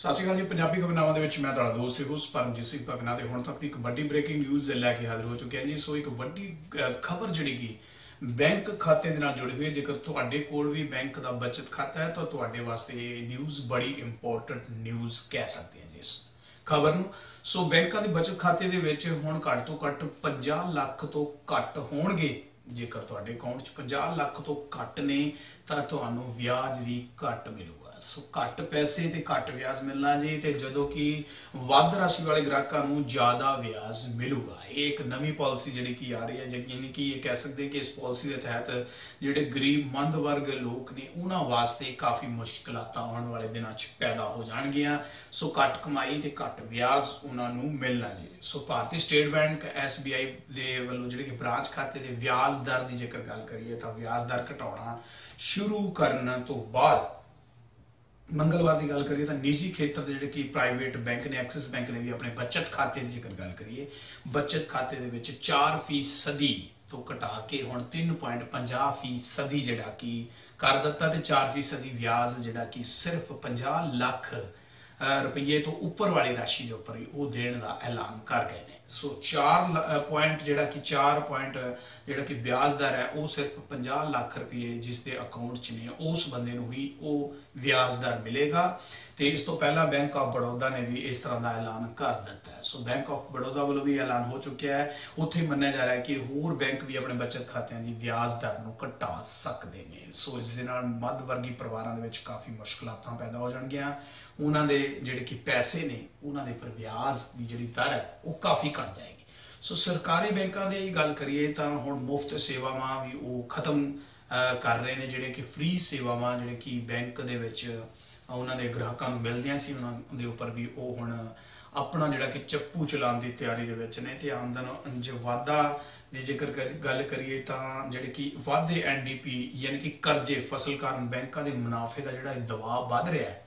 ਸਤਿ ਸ਼੍ਰੀ ਅਕਾਲ ਜੀ। ਪੰਜਾਬੀ ਖਬਰਨਾਮਾ ਦੇ ਵਿੱਚ ਮੈਂ ਤੁਹਾਡਾ ਦੋਸਤ ਤੇ ਹੋਸਟ ਪਰਮਜੀਤ ਸਿੰਘ ਭਗਨਾ ਤੇ ਹੁਣ ਤੱਕ ਦੀ ਇੱਕ ਵੱਡੀ ਬ੍ਰੇਕਿੰਗ ਨਿਊਜ਼ ਲੈ ਕੇ ਹਾਜ਼ਰ ਹੋ ਚੁੱਕਿਆ ਜੀ। ਸੋ ਇੱਕ ਵੱਡੀ ਖਬਰ ਜਿਹੜੀ ਕੀ ਬੈਂਕ ਖਾਤੇ ਦੇ ਨਾਲ ਜੁੜੀ ਹੋਈ ਹੈ। ਜੇਕਰ ਤੁਹਾਡੇ ਕੋਲ ਵੀ ਬੈਂਕ ਦਾ ਬਚਤ ਖਾਤਾ ਹੈ, ਤਾਂ ਤੁਹਾਡੇ ਵਾਸਤੇ ਇਹ ਨਿਊਜ਼ ਬੜੀ ਇੰਪੋਰਟੈਂਟ ਨਿਊਜ਼ ਕਹਿ ਸਕਦੇ ਹਾਂ ਜੀ ਇਸ ਖਬਰ ਨੂੰ। ਸੋ ਬੈਂਕਾਂ ਦੇ ਬਚਤ ਖਾਤੇ ਦੇ ਵਿੱਚ ਹੁਣ ਘੱਟ ਤੋਂ ਘੱਟ 50 ਲੱਖ ਤੋਂ ਘੱਟ ਹੋਣਗੇ। ਜੇਕਰ ਤੁਹਾਡੇ ਅਕਾਊਂਟ 'ਚ 50 ਲੱਖ ਤੋਂ ਘੱਟ ਨੇ, ਤਾਂ ਤੁਹਾਨੂੰ ਵਿਆਜ ਵੀ ਘੱਟ ਮਿਲੂਗਾ। ਸੋ ਘੱਟ ਪੈਸੇ ਤੇ ਘੱਟ ਵਿਆਜ ਮਿਲਣਾ ਜੀ, ਤੇ ਜਦੋਂ ਕਿ ਵੱਧ ਰਾਸ਼ੀ ਵਾਲੇ ਗ੍ਰਾਹਕਾਂ ਨੂੰ ਜ਼ਿਆਦਾ ਵਿਆਜ ਮਿਲੂਗਾ। ਇਹ ਇੱਕ ਨਵੀਂ ਪਾਲਿਸੀ ਜਿਹੜੀ ਕੀ ਆ ਰਹੀ ਹੈ ਯਾਨੀ ਕਿ ਇਹ ਕਹਿ ਸਕਦੇ ਕਿ ਇਸ ਪਾਲਿਸੀ ਦੇ ਤਹਿਤ ਜਿਹੜੇ ਗਰੀਬ ਮੰਦ ਵਰਗ ਲੋਕ ਨੇ, ਉਹਨਾਂ ਵਾਸਤੇ ਕਾਫੀ ਮੁਸ਼ਕਲਾਂ ਆਉਣ ਵਾਲੇ ਦਿਨਾਂ 'ਚ ਪੈਦਾ ਹੋ ਜਾਣਗੀਆਂ। ਸੋ ਘੱਟ ਕਮਾਈ ਤੇ ਘੱਟ ਵਿਆਜ ਉਹਨਾਂ ਨੂੰ ਮਿਲਣਾ ਜੀ। So Bharti state bank SBI ਦੇ ਵੱਲੋਂ ਜਿਹੜੇ ਕਿ ਬ੍ਰਾਂਚ ਖਾਤੇ ਦੇ ਵਿਆਜ ਦਰ ਦੀ ਜੇਕਰ ਗੱਲ ਕਰੀਏ ਤਾਂ ਵਿਆਜ ਦਰ ਘਟਾਉਣਾ ਸ਼ੁਰੂ ਕਰਨ ਤੋਂ ਬਾਅਦ ਮੰਗਲਵਾਰ ਦੀ ਗੱਲ ਕਰੀਏ ਤਾਂ ਨਿੱਜੀ ਖੇਤਰ ਦੇ ਜਿਹੜੇ ਕਿ ਪ੍ਰਾਈਵੇਟ ਬੈਂਕ ਨੇ ਐਕਸਿਸ ਬੈਂਕ ਨੇ ਵੀ ਆਪਣੇ ਬਚਤ ਖਾਤੇ ਦੀ ਜੇਕਰ ਗੱਲ ਕਰੀਏ, ਬਚਤ ਖਾਤੇ ਦੇ ਵਿੱਚ 4% ਤੋਂ ਘਟਾ ਕੇ ਹੁਣ 3.50% ਜਿਹੜਾ ਕਿ ਕਰ ਦਿੱਤਾ ਤੇ 4% ਵਿਆਜ ਜਿਹੜਾ ਕਿ ਸਿਰਫ 50 ਲੱਖ ਰੁਪਏ ਤੋਂ ਉੱਪਰ ਵਾਲੀ ਰਾਸ਼ੀ ਦੇ ਉੱਪਰ ਉਹ ਦੇਣ ਦਾ ਐਲਾਨ ਕਰ ਗਏ ਨੇ। ਸੋ 4 ਪੁਆਇੰਟ ਜਿਹੜਾ ਕਿ 4 ਪੁਆਇੰਟ ਜਿਹੜਾ ਕਿ ਵਿਆਜ ਦਰ ਹੈ, ਉਹ ਸਿਰਫ 50 ਲੱਖ ਰੁਪਏ ਜਿਸ ਦੇ ਅਕਾਊਂਟ 'ਚ ਨੇ। ਉਸ ਬੰਦੇ ਨੂੰ ਹੀ ਉਹ ਵਿਆਜ ਦਰ ਮਿਲੇਗਾ। ਤੇ ਇਸ ਤੋਂ ਪਹਿਲਾਂ ਬੈਂਕ ਆਫ ਬੜੌਦਾ ਨੇ ਵੀ ਇਸ ਤਰ੍ਹਾਂ ਦਾ ਐਲਾਨ ਕਰ ਦਿੱਤਾ ਹੈ। ਸੋ ਬੈਂਕ ਆਫ ਬੜੌਦਾ ਵੱਲੋਂ ਵੀ ਐਲਾਨ ਹੋ ਚੁੱਕਿਆ ਹੈ। ਉੱਥੇ ਮੰਨਿਆ ਜਾ ਰਿਹਾ ਹੈ ਕਿ ਹੋਰ ਬੈਂਕ ਵੀ ਆਪਣੇ ਬਚਤ ਖਾਤਿਆਂ ਦੀ ਵਿਆਜ ਦਰ ਨੂੰ ਘਟਾ ਸਕਦੇ ਨੇ। ਸੋ ਇਸ ਦੇ ਨਾਲ ਮੱਧ ਵਰਗੀ ਪਰਿਵਾਰਾਂ ਦੇ ਵਿੱਚ ਕਾਫੀ ਮੁਸ਼ਕਲਾਂ ਪੈਦਾ ਹੋ ਜਾਣਗੀਆਂ। ਉਹਨਾਂ ਦੇ ਜਿਹੜੇ ਕਿ ਪੈਸੇ ਨੇ, ਉਹਨਾਂ ਦੇ ਪਰ ਵਿਆਜ ਦੀ ਜਿਹੜੀ ਦਰ ਹੈ, ਉਹ ਕਾਫੀ ਘਟ ਜਾਏਗੀ। ਸੋ ਸਰਕਾਰੀ ਬੈਂਕਾਂ ਦੀ ਗੱਲ ਕਰੀਏ ਤਾਂ ਹੁਣ ਮੁਫਤ ਸੇਵਾਵਾਂ ਵੀ ਉਹ ਖਤਮ ਕਰ ਰਹੇ ਨੇ, ਜਿਹੜੇ ਕਿ ਫ੍ਰੀ ਸੇਵਾਵਾਂ, ਜਿਹੜੇ ਕਿ ਬੈਂਕ ਦੇ ਵਿੱਚ ਉਹਨਾਂ ਦੇ ਗ੍ਰਾਹਕਾਂ ਨੂੰ ਮਿਲਦੀਆਂ ਸੀ, ਉਹਨਾਂ ਦੇ ਉੱਪਰ ਵੀ ਉਹ ਹੁਣ ਆਪਣਾ ਜਿਹੜਾ ਕਿ ਚੱਪੂ ਚਲਾਉਣ ਦੀ ਤਿਆਰੀ ਦੇ ਵਿੱਚ ਨੇ ਤੇ ਆਮਦਨ ਜੇ ਵਾਧਾ ਦੀ ਜੇਕਰ ਗੱਲ ਕਰੀਏ ਤਾਂ ਜਿਹੜੇ ਕਿ ਵਾਧੇ ਐਨਡੀਪੀ ਯਾਨੀ ਕਿ ਕਰਜ਼ੇ ਫਸਲ ਕਾਰਨ ਬੈਂਕਾਂ ਦੇ ਮੁਨਾਫੇ ਦਾ ਜਿਹੜਾ ਦਬਾਅ ਵੱਧ ਰਿਹਾ ਹੈ,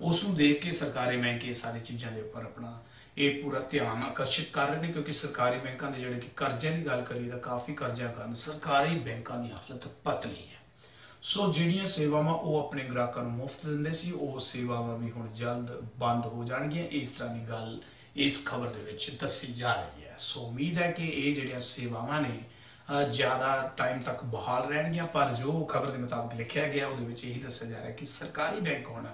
ਉਸ ਨੂੰ ਦੇਖ ਕੇ ਸਰਕਾਰੀ ਬੈਂਕ ਇਹ ਸਾਰੀ ਚੀਜ਼ਾਂ ਦੇ ਉੱਪਰ ਆਪਣਾ ਇਹ ਪੂਰਾ ਧਿਆਨ ਆਕਰਸ਼ਿਤ ਕਰ ਰਹੇ ਨੇ, ਕਿਉਂਕਿ ਸਰਕਾਰੀ ਬੈਂਕਾਂ ਦੇ ਜਿਹੜੇ ਕਿ ਕਰਜ਼ਿਆਂ ਦੀ ਗੱਲ ਕਰੀਏ ਤਾਂ ਕਾਫੀ ਕਰਜ਼ਿਆਂ ਕਾਰਨ ਸਰਕਾਰੀ ਬੈਂਕਾਂ ਦੀ ਹਾਲਤ ਪਤਲੀ ਹੈ। ਸੋ ਜਿਹੜੀਆਂ ਸੇਵਾਵਾਂ ਉਹ ਆਪਣੇ ਗ੍ਰਾਹਕਾਂ ਨੂੰ ਮੁਫਤ ਦਿੰਦੇ ਸੀ, ਉਹ ਸੇਵਾਵਾਂ ਵੀ ਹੁਣ ਜਲਦ ਬੰਦ ਹੋ ਜਾਣਗੀਆਂ। ਇਸ ਤਰ੍ਹਾਂ ਦੀ ਗੱਲ ਇਸ ਖਬਰ ਦੇ ਵਿੱਚ ਦੱਸੀ ਜਾ ਰਹੀ ਹੈ। ਸੋ ਉਮੀਦ ਹੈ ਕਿ ਇਹ ਜਿਹੜੀਆਂ ਸੇਵਾਵਾਂ ਨੇ ਜ਼ਿਆਦਾ ਟਾਈਮ ਤੱਕ ਬਹਾਲ ਰਹਿਣਗੀਆਂ, ਪਰ ਜੋ ਖਬਰ ਦੇ ਮੁਤਾਬਕ ਲਿਖਿਆ ਗਿਆ, ਉਹਦੇ ਵਿੱਚ ਇਹੀ ਦੱਸਿਆ ਜਾ ਰਿਹਾ ਕਿ ਸਰਕਾਰੀ ਬੈਂਕ ਹੁਣ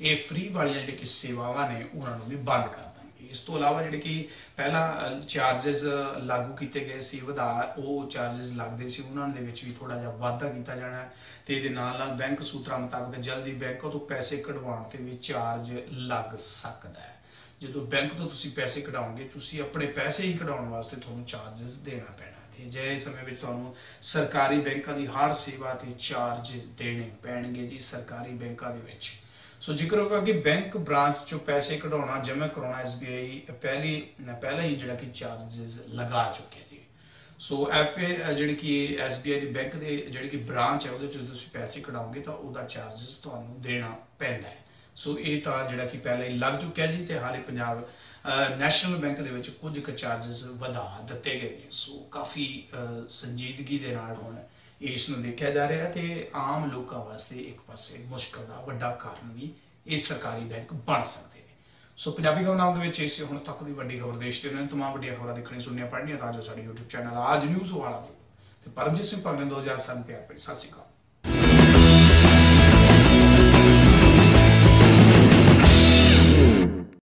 ਇਹ ਫ੍ਰੀ ਵਾਲੀਆਂ ਜਿਹੜੇ ਕਿ ਸੇਵਾਵਾਂ ਨੇ, ਉਹਨਾਂ ਨੂੰ ਵੀ ਬੰਦ ਕਰ ਇਸ ਤੋਂ ਇਲਾਵਾ ਜਿਹੜੇ ਕਿ ਪਹਿਲਾਂ ਚਾਰजेस ਲਾਗੂ ਕੀਤੇ ਗਏ ਸੀ, ਵਧਾ, ਉਹ ਚਾਰजेस ਲੱਗਦੇ ਸੀ। ਉਹਨਾਂ ਦੇ ਵਿੱਚ ਵੀ ਥੋੜਾ ਜਿਹਾ ਵਾਧਾ ਕੀਤਾ ਜਾਣਾ ਤੇ ਇਹਦੇ ਨਾਲ ਨਾਲ ਬੈਂਕ ਸੂਤਰਾਂ ਮੁਤਾਬਕ ਜਲਦੀ ਬੈਂਕਾਂ ਤੋਂ ਪੈਸੇ ਕਢਵਾਉਣ ਤੇ ਵੀ ਚਾਰਜ ਲੱਗ ਸਕਦਾ ਹੈ। ਜਦੋਂ ਬੈਂਕ ਤੋਂ ਤੁਸੀਂ ਪੈਸੇ ਕਢਾਓਗੇ, ਤੁਸੀਂ ਆਪਣੇ ਪੈਸੇ ਹੀ ਕਢਾਉਣ ਵਾਸਤੇ ਤੁਹਾਨੂੰ ਚਾਰजेस ਦੇਣਾ ਪੈਣਾ ਤੇ ਜੇ ਸਮੇਂ ਵਿੱਚ ਤੁਹਾਨੂੰ ਸਰਕਾਰੀ ਬੈਂਕਾਂ ਦੀ ਹਰ ਸੇਵਾ ਤੇ ਚਾਰਜ ਦੇਣੇ ਪੈਣਗੇ ਜੀ, ਸਰਕਾਰੀ ਬੈਂਕਾਂ ਦੇ ਵਿੱਚ। ਸੋ ਜ਼ਿਕਰ ਹੋਗਾ ਕਿ ਬੈਂਕ ਬ੍ਰਾਂਚ ਚੋਂ ਪੈਸੇ ਕਢਾਉਣਾ, ਜਮ੍ਹਾਂ ਕਰਾਉਣਾ SBI ਪਹਿਲੀ ਪਹਿਲਾਂ ਹੀ ਜਿਹੜਾ ਕਿ ਚਾਰजेस ਲਗਾ ਚੁੱਕੇ ਨੇ। ਸੋ ਐਫਏ ਜਿਹੜੀ ਕਿ SBI ਦੀ ਬੈਂਕ ਦੇ ਜਿਹੜੀ ਕਿ ਬ੍ਰਾਂਚ ਹੈ, ਉਹਦੇ ਚੋਂ ਤੁਸੀਂ ਪੈਸੇ ਕਢਾਓਗੇ ਤਾਂ ਉਹਦਾ ਚਾਰजेस ਤੁਹਾਨੂੰ ਦੇਣਾ ਪੈਂਦਾ ਹੈ। ਸੋ ਇਹ ਤਾਂ ਜਿਹੜਾ ਕਿ ਪਹਿਲਾਂ ਹੀ ਲੱਗ ਚੁੱਕਿਆ ਜੀ ਤੇ ਹਾਲੇ ਪੰਜਾਬ ਨੈਸ਼ਨਲ ਬੈਂਕ ਦੇ ਵਿੱਚ ਕੁਝ ਕੁ ਚਾਰजेस ਵਧਾ ਦਿੱਤੇ ਗਏ ਨੇ। ਸੋ ਕਾਫੀ ਸੰਜੀਦਗੀ ਦੇ ਨਾਲ ਹੁਣ ਇਸ ਨੂੰ ਦੇਖਿਆ ਜਾ ਰਿਹਾ ਤੇ ਆਮ ਲੋਕਾਂ ਵਾਸਤੇ ਇੱਕ ਪਾਸੇ ਮੁਸ਼ਕਲ ਦਾ ਵੱਡਾ ਕਾਰਨ ਵੀ ਇਹ ਸਰਕਾਰੀ ਬੈਂਕ ਬਣ ਸਕਦੇ ਨੇ। ਸੋ ਪੰਜਾਬੀ ਖਬਰ ਨਾਮ ਦੇ ਵਿੱਚ ਇਸੇ ਹੁਣ ਤੱਕ ਦੀ ਵੱਡੀ ਖਬਰ ਦੇਸ਼ ਦੇ ਨਾਲ ਤਮਾਮ ਵੱਡੀਆਂ ਖਬਰਾਂ ਦੇਖਣੀ ਸੁਣਨੀਆਂ ਪੜ੍ਹਨੀਆਂ ਤਾਂ ਜੋ ਸਾਡੇ YouTube ਚੈਨਲ ਆਜ ਨਿਊਜ਼ ਵਾਲਾ ਤੇ ਪਰਮਜੀਤ ਸਿੰਘ ਭਗਤ 2007 ਤੇ ਆਪਣੀ ਸਤਿ ਸ਼੍ਰੀ ਅਕਾਲ।